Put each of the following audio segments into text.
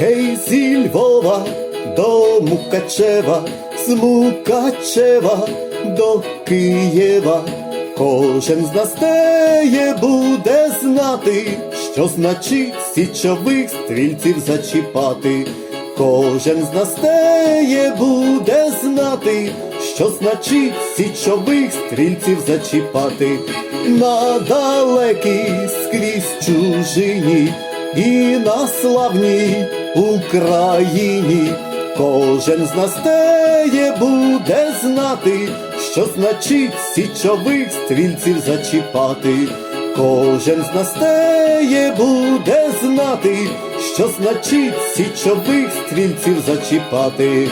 Гей, зі Львова до Мукачева, з Мукачева до Києва. Кожен з нас теє буде знати, що значить січових стрільців зачіпати. Кожен з нас теє буде знати, що значить січових стрільців зачіпати. На далекій скрізь чужині і на славній Україні. Кожен з нас теє буде знати, що значить січових стрільців зачіпати. Кожен з нас теє буде знати, що значить січових стрільців зачіпати.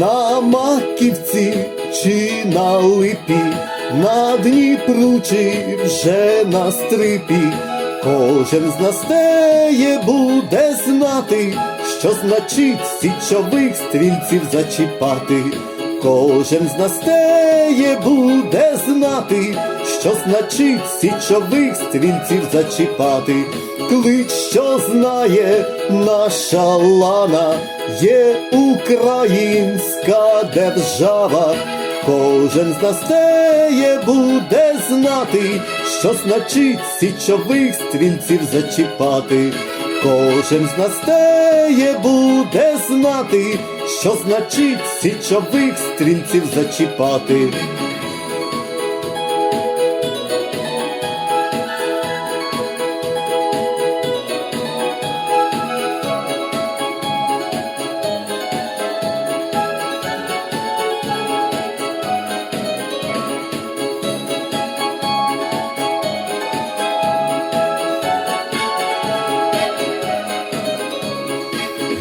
На маківці чи на липі, на Дніпру чи вже на стрипі, кожен з нас теє буде знати, що значить січових стрільців зачіпати. Кожен з нас теє буде знати, що значить січових стрільців зачіпати. Клич, що знає наша лана, є українська держава. Кожен з нас теє буде знати, що значить січових стрільців зачіпати. Кожен з нас теє буде знати, що значить січових стрільців зачіпати.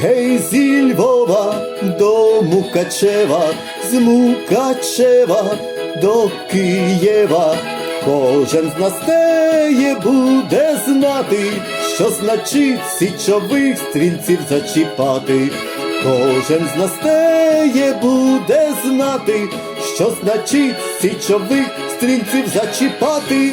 Гей, зі Львова до Мукачева, з Мукачева до Києва. Кожен з нас теє буде знати, що значить січових стрільців зачіпати. Кожен з нас теє буде знати, що значить січових стрільців зачіпати.